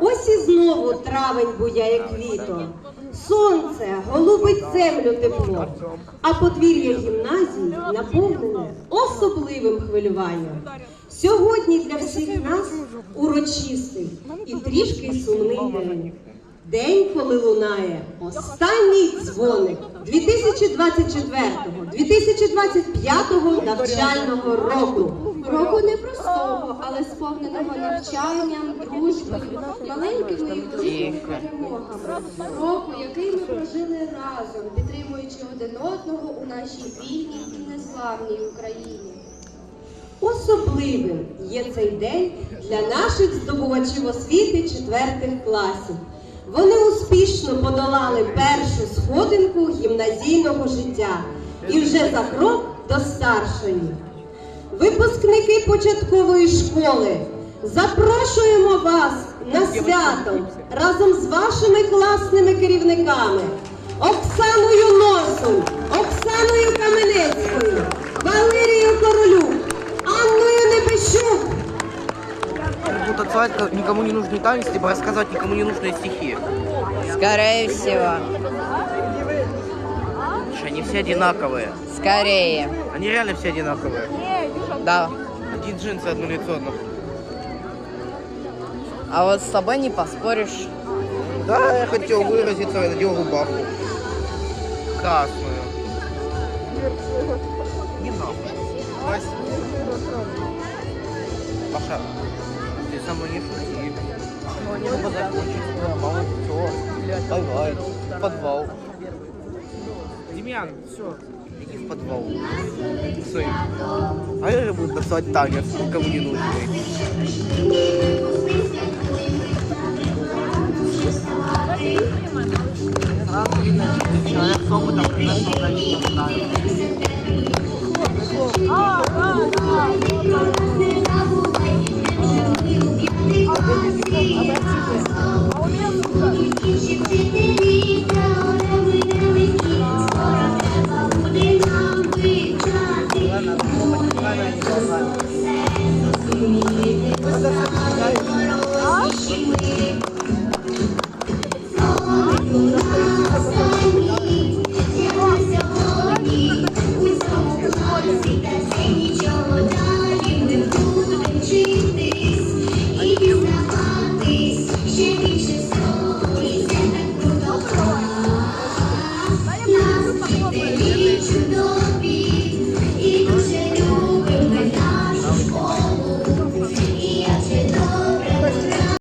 Ось і знову травень буяє квітом. Сонце голубить землю тепло, а подвір'я гімназії наповнене особливим хвилюванням. Сьогодні для всіх нас урочистий і трішки сумний день. День, коли лунає останній дзвоник 2024-2025 навчального року. Року непростого, але сповненого навчанням, дружбою, маленькими і великими перемогами. Року, який ми прожили разом, підтримуючи один одного у нашій вільній і неславній Україні. Особливим є цей день для наших здобувачів освіти четвертих класів. Вони успішно подолали першу сходинку гімназійного життя і вже за крок до старшої. Випускники початкової школи, запрошуємо вас на свято разом з вашими класними керівниками. Оксаною Носом, Отсылать никому не нужный танец, либо рассказывать никому не нужные стихи. Скорее всего. Слушай, они все одинаковые. Скорее. Они реально все одинаковые. Да. Один джинсы, одно лицо, одно. А вот с тобой не поспоришь. Да, я хотел выразиться, я надел рубаху. Красную. Не. Вась. Паша, самые шутки. Чтобы закончить свою молодцо. Давай, в подвал. Демьян, все. Иди в подвал. Стой. А я же буду танцевать танец, кому не нужный. Сразу видно, человек с опытом, когда солдатик. How?